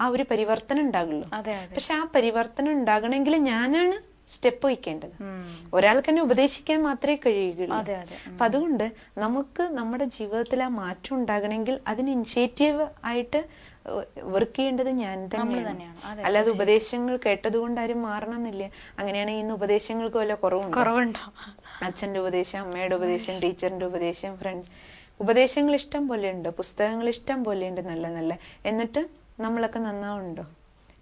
ആ ഒരു പരിവർത്തനം ഉണ്ടാകുള്ളൂ. പക്ഷെ ആ പരിവർത്തനം ഉണ്ടാകണമെങ്കിൽ ഞാനാണ് സ്റ്റെപ്പ് വയ്ക്കേണ്ടത് ഒരാൾക്ക് തന്നെ ഉപദേശിക്കാൻ മാത്രമേ കഴിയുകയുള്ളൂ. അപ്പൊ അതുകൊണ്ട് നമുക്ക് നമ്മുടെ ജീവിതത്തിൽ ആ മാറ്റം ഉണ്ടാകണമെങ്കിൽ അതിന് ഇനിഷ്യേറ്റീവ് ആയിട്ട് വർക്ക് ചെയ്യേണ്ടത് ഞാൻ തന്നെയാണ്. അല്ലാതെ ഉപദേശങ്ങൾ കേട്ടത് കൊണ്ട് ആരും മാറണമെന്നില്ല. അങ്ങനെയാണെങ്കിൽ ഇന്ന് ഉപദേശങ്ങൾക്ക് വല്ല കുറവുണ്ടോ? കുറവുണ്ടോ? അച്ഛന്റെ ഉപദേശം അമ്മയുടെ ഉപദേശം ടീച്ചറിന്റെ ഉപദേശം ഫ്രണ്ട്സ് ഉപദേശങ്ങൾ ഇഷ്ടം പോലെ ഉണ്ട്? പുസ്തകങ്ങൾ ഇഷ്ടം പോലെ ഉണ്ട് നല്ല നല്ല. എന്നിട്ട് നമ്മളൊക്കെ നന്നാവുണ്ടോ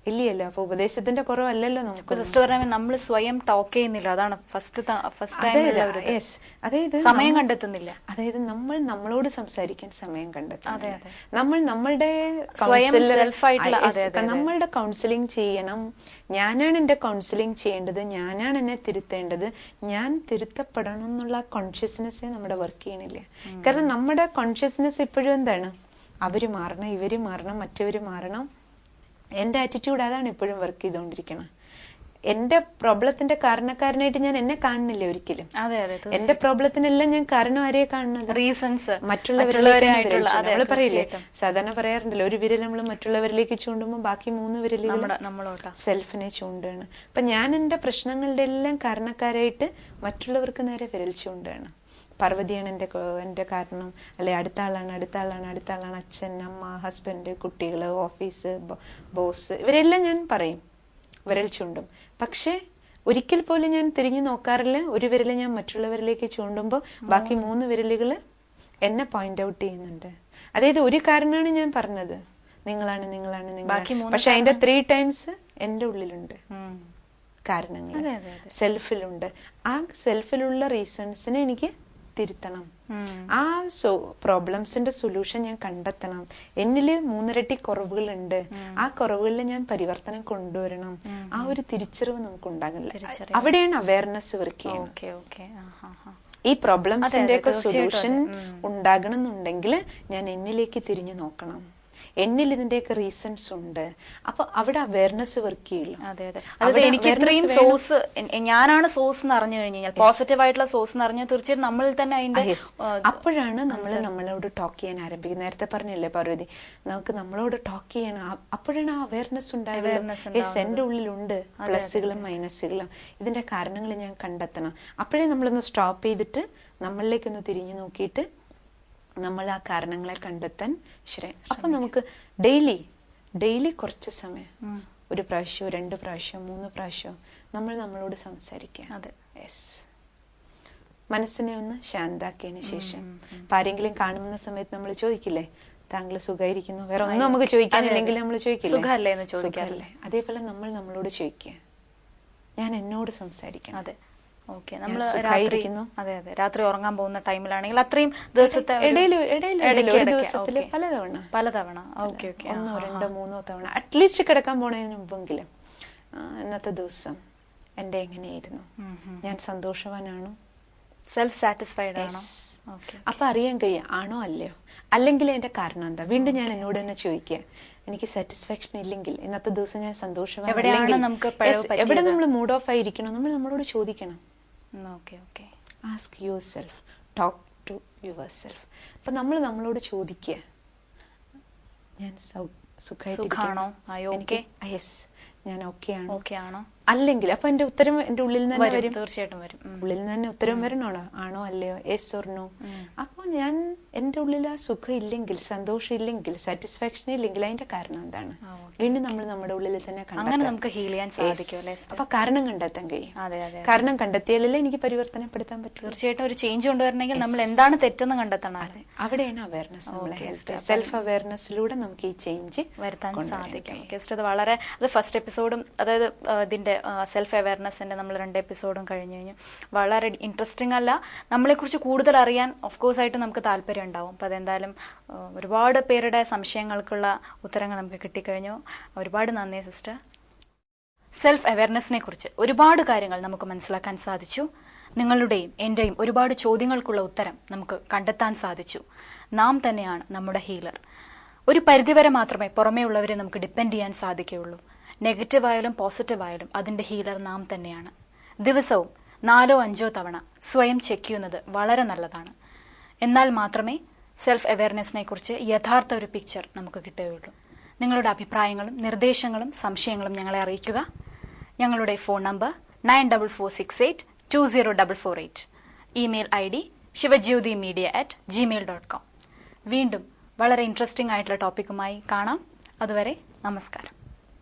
ഇല്ലയല്ലോ അപ്പൊ ഉപദേശത്തിന്റെ കുറവല്ലല്ലോ നമുക്ക്. സിസ്റ്റർ പറഞ്ഞ നമ്മൾ സ്വയം ടോക്ക് ചെയ്യുന്നില്ല. അതാണ് ഫസ്റ്റ് ഫസ്റ്റ് ടൈം അതായത് സമയം കണ്ടെത്തുന്നില്ല. അതായത് നമ്മൾ നമ്മളോട് സംസാരിക്കാൻ സമയം അതെ. നമ്മൾ നമ്മളുടെ. നമ്മളുടെ കൗൺസിലിംഗ് ചെയ്യണം. ഞാനാണ് എന്റെ കൗൺസിലിംഗ് ചെയ്യേണ്ടത്. ഞാനാണ് എന്നെ തിരുത്തേണ്ടത്. ഞാൻ തിരുത്തപ്പെടണം എന്നുള്ള കോൺഷ്യസ്നെസ് നമ്മുടെ വർക്ക് ചെയ്യണില്ല. കാരണം നമ്മുടെ കോൺഷ്യസ്നെസ് ഇപ്പോഴും എന്താണ്? അവർ മാറണം ഇവർ മാറണം മറ്റവര് മാറണം. എന്റെ ആറ്റിറ്റ്യൂഡ് അതാണ് ഇപ്പോഴും വർക്ക് ചെയ്തുകൊണ്ടിരിക്കുന്നത് എന്റെ പ്രോബ്ലത്തിന്റെ കാരണക്കാരനായിട്ട് ഞാൻ എന്നെ കാണുന്നില്ല ഒരിക്കലും? അതെ അതെ എന്റെ പ്രോബ്ലത്തിനെല്ലാം ഞാൻ കാരണം ആരെയെ കാണുന്നത്? റീസൺസ് മറ്റുള്ളവരിലേക്ക് നമ്മൾ പറയില്ലേ സാധാരണ പറയാറുണ്ടല്ലോ ഒരു വിരൽ നമ്മൾ മറ്റുള്ളവരിലേക്ക് ചൂണ്ടുമ്പോൾ ബാക്കി മൂന്ന് വിരലുകൾ നമ്മളോട്ടാ. സെൽഫിനെ ചൂണ്ടാണ് അപ്പൊ ഞാൻ എന്റെ പ്രശ്നങ്ങളുടെ എല്ലാം കാരണക്കാരായിട്ട് മറ്റുള്ളവർക്ക് നേരെ വിരൽ ചൂണ്ടുകയാണ്. പാർവതിയാണ് എന്റെ എന്റെ കാരണം അല്ലെ അടുത്ത ആളാണ് അടുത്ത ആളാണ് അടുത്ത ആളാണ് അച്ഛൻ അമ്മ ഹസ്ബൻഡ് കുട്ടികൾ ഓഫീസ് ബോസ് ഇവരെല്ലാം ഞാൻ പറയും. വിരൽ ചൂണ്ടും. പക്ഷേ ഒരിക്കൽ പോലും ഞാൻ തിരിഞ്ഞു നോക്കാറില്ല. ഒരു വിരൽ ഞാൻ മറ്റുള്ളവരിലേക്ക് ചൂണ്ടുമ്പോൾ ബാക്കി മൂന്ന് വിരലുകൾ എന്നെ പോയിന്റ് ഔട്ട് ചെയ്യുന്നുണ്ട്. അതായത് ഒരു കാരണമാണ് ഞാൻ പറഞ്ഞത്. നിങ്ങളാണ് നിങ്ങളാണ് മൂന്ന് പക്ഷെ അതിന്റെ ത്രീ ടൈംസ് എന്റെ ഉള്ളിലുണ്ട്. കാരണങ്ങൾ. സെൽഫിലുണ്ട് ആ സെൽഫിലുള്ള റീസൺസിനെ എനിക്ക് തിരുത്തണം. ആ സോ പ്രോബ്ലംസിന്റെ സൊല്യൂഷൻ ഞാൻ കണ്ടെത്തണം. എന്നിൽ മൂന്നിരട്ടി കുറവുകളുണ്ട്. ആ കുറവുകളിൽ ഞാൻ പരിവർത്തനം കൊണ്ടുവരണം. ആ ഒരു തിരിച്ചറിവ് നമുക്ക് ഉണ്ടാകില്ല അവിടെയാണ് അവയർനെസ് വർക്ക് ചെയ്യുന്നത്. ഈ പ്രോബ്ലംസിന്റെ ഒക്കെ സൊല്യൂഷൻ. ഉണ്ടാകണം എന്നുണ്ടെങ്കിൽ ഞാൻ എന്നിലേക്ക് തിരിഞ്ഞു നോക്കണം. എന്നിൽ ഇതിന്റെയൊക്കെ റീസൺസ് ഉണ്ട്. അപ്പൊ അവിടെ അവയർനെസ് വർക്ക് ചെയ്യുള്ളൂ. അതെ അതെ. അതായത് എനിക്ക് ഇത്രയും സോഴ്സ് ഞാനാണ് സോഴ്സ് എന്ന് അറിഞ്ഞു കഴിഞ്ഞു കഴിഞ്ഞാൽ പോസിറ്റീവ് ആയിട്ടുള്ള സോഴ്സ് എന്ന് അറിഞ്ഞാൽ തീർച്ചയായിട്ടും നമ്മൾ തന്നെ അതിന്റെ Ah, അപ്പോഴാണ് നമ്മൾ നമ്മളോട് ടോക്ക് ചെയ്യാൻ ആരംഭിക്കുന്നത്. നേരത്തെ പറഞ്ഞില്ലേ പാർവതി നമുക്ക് നമ്മളോട് ടോക്ക് ചെയ്യണം. അപ്പോഴാണ് ആ അവയർനെസ് ഉണ്ടായത് എന്റെ ഉള്ളിലുണ്ട് പ്ലസ്സുകളും മൈനസുകളും ഇതിന്റെ കാരണങ്ങൾ ഞാൻ കണ്ടെത്തണം. അപ്പോഴേ നമ്മളൊന്ന് സ്റ്റോപ്പ് ചെയ്തിട്ട് നമ്മളിലേക്കൊന്ന് തിരിഞ്ഞു നോക്കിയിട്ട് നമ്മൾ ആ കാരണങ്ങളെ കണ്ടെത്താൻ ശ്രേ അപ്പൊ നമുക്ക് ഡെയിലി ഡെയിലി കുറച്ച് സമയം. ഒരു പ്രാവശ്യമോ രണ്ട് പ്രാവശ്യമോ മൂന്ന് പ്രാവശ്യമോ നമ്മൾ നമ്മളോട് സംസാരിക്കുക. അതെ. യെസ് മനസ്സിനെ ഒന്ന് ശാന്താക്കിയതിന് ശേഷം. അപ്പൊ ആരെങ്കിലും കാണുന്ന സമയത്ത് നമ്മൾ ചോദിക്കില്ലേ? താങ്കൾ സുഖമായിരിക്കുന്നു വേറെ ഒന്നും നമുക്ക് ചോദിക്കാനില്ലെങ്കിൽ നമ്മൾ ചോദിക്കില്ലേ? സുഖമല്ലേ? അതേപോലെ നമ്മൾ നമ്മളോട് ചോദിക്കുക. ഞാൻ എന്നോട് സംസാരിക്കണം. അതെ. ഓക്കെ നമ്മൾ രാത്രി അതെ അതെ രാത്രി ഉറങ്ങാൻ പോകുന്ന ടൈമിലാണെങ്കിൽ അത്രയും ദിവസത്തെ ദിവസത്തിൽ. പലതവണ. പലതവണ ഓക്കെ ഓക്കെ. ഒന്നോ രണ്ടോ മൂന്നോ തവണ. അറ്റ്ലീസ്റ്റ് കിടക്കാൻ പോണതിന് മുമ്പെങ്കിലും. ഇന്നത്തെ ദിവസം എന്റെ എങ്ങനെയായിരുന്നു? ഞാൻ സന്തോഷവാനാണോ? സെൽഫ് സാറ്റിസ്ഫൈഡ് ആണോ അപ്പൊ അറിയാൻ കഴിയും ആണോ അല്ലയോ? അല്ലെങ്കിൽ എന്റെ കാരണം എന്താ? വീണ്ടും ഞാൻ എന്നോട് തന്നെ ചോദിക്കുക എനിക്ക് സാറ്റിസ്ഫാക്ഷൻ ഇല്ലെങ്കിൽ ഇന്നത്തെ ദിവസം ഞാൻ സന്തോഷം എവിടെ നമ്മൾ മൂഡ് ഓഫ് ആയിരിക്കണം നമ്മൾ നമ്മളോട് ചോദിക്കണം. Okay okay ask yourself talk to yourself അപ്പം നമ്മൾ നമ്മളോട് ചോദിക്കുക ഞാൻ സുഖമായിട്ട് Are ആയോ okay? യെസ് ഞാൻ ഓക്കെ ആണ് ഓക്കെ ആണോ അല്ലെങ്കിൽ അപ്പൊ എന്റെ ഉത്തരം എന്റെ ഉള്ളിൽ നിന്ന് തന്നെ വരും. തീർച്ചയായിട്ടും വരും. ഉള്ളിൽ നിന്ന് തന്നെ ഉത്തരം വരണോണോ ആണോ അല്ലയോ? എസ് ഓർണോ അപ്പോൾ ഞാൻ എന്റെ ഉള്ളിൽ ആ സുഖം ഇല്ലെങ്കിൽ സന്തോഷം ഇല്ലെങ്കിൽ സാറ്റിസ്ഫാക്ഷൻ ഇല്ലെങ്കിൽ അതിന്റെ കാരണം എന്താണ്? വീണ്ടും നമ്മൾ നമ്മുടെ ഉള്ളിൽ തന്നെ അങ്ങനെ. നമുക്ക് ഹീൽ ചെയ്യാൻ. സാധിക്കും അപ്പൊ കാരണം കണ്ടെത്താൻ കഴിയും. അതെ അതെ കാരണം കണ്ടെത്തിയാലല്ലേ എനിക്ക് പരിവർത്തനപ്പെടുത്താൻ പറ്റും. തീർച്ചയായിട്ടും ഒരു ചേഞ്ച് കൊണ്ടുവരണമെങ്കിൽ നമ്മൾ എന്താണ് തെറ്റെന്ന് കണ്ടെത്തണം അവിടെയാണ് അവയർനെസ് നമ്മളെ. സെൽഫ് അവയർനെസ്സിലൂടെ നമുക്ക് ഈ ചേഞ്ച് വരുത്താൻ സാധിക്കും. വളരെ അത് ഫസ്റ്റ് എപ്പിസോഡും അതായത് ഇതിന്റെ സെൽഫ് അവയർനെസ്സിന്റെ നമ്മൾ രണ്ട് എപ്പിസോഡും കഴിഞ്ഞു കഴിഞ്ഞു വളരെ ഇൻട്രസ്റ്റിംഗ് അല്ല. നമ്മളെക്കുറിച്ച് കൂടുതൽ അറിയാൻ ഓഫ് കോഴ്സ് ആയിട്ട് നമുക്ക് താല്പര്യം ഉണ്ടാവും. അപ്പം അതെന്തായാലും ഒരുപാട് പേരുടെ സംശയങ്ങൾക്കുള്ള ഉത്തരങ്ങൾ നമുക്ക് കിട്ടിക്കഴിഞ്ഞു. ഒരുപാട് നന്ദി സിസ്റ്റർ. സെൽഫ് അവയർനെസ്സിനെ കുറിച്ച് ഒരുപാട് കാര്യങ്ങൾ നമുക്ക് മനസ്സിലാക്കാൻ സാധിച്ചു. നിങ്ങളുടെയും എന്റെയും ഒരുപാട് ചോദ്യങ്ങൾക്കുള്ള ഉത്തരം നമുക്ക് കണ്ടെത്താൻ സാധിച്ചു. നാം തന്നെയാണ് നമ്മുടെ ഹീലർ ഒരു പരിധിവരെ മാത്രമേ പുറമേ ഉള്ളവരെ നമുക്ക് ഡിപ്പെൻഡ് ചെയ്യാൻ സാധിക്കുകയുള്ളൂ. നെഗറ്റീവ് ആയാലും പോസിറ്റീവ് ആയാലും അതിന്റെ ഹീലർ നാം തന്നെയാണ്. ദിവസവും നാലോ അഞ്ചോ തവണ സ്വയം ചെക്ക് ചെയ്യുന്നത് വളരെ നല്ലതാണ്. എന്നാൽ മാത്രമേ സെൽഫ് അവയർനെസ്സിനെ കുറിച്ച് യഥാർത്ഥ ഒരു പിക്ചർ നമുക്ക് കിട്ടുകയുള്ളൂ. നിങ്ങളുടെ അഭിപ്രായങ്ങളും നിർദ്ദേശങ്ങളും സംശയങ്ങളും ഞങ്ങളെ അറിയിക്കുക. ഞങ്ങളുടെ phone number nine double four six eight two zero double four eight. Email I D Shivajyothi media at Gmail dot com വീണ്ടും വളരെ ഇൻട്രസ്റ്റിംഗ് ആയിട്ടുള്ള ടോപ്പിക്കുമായി കാണാം. അതുവരെ നമസ്കാരം.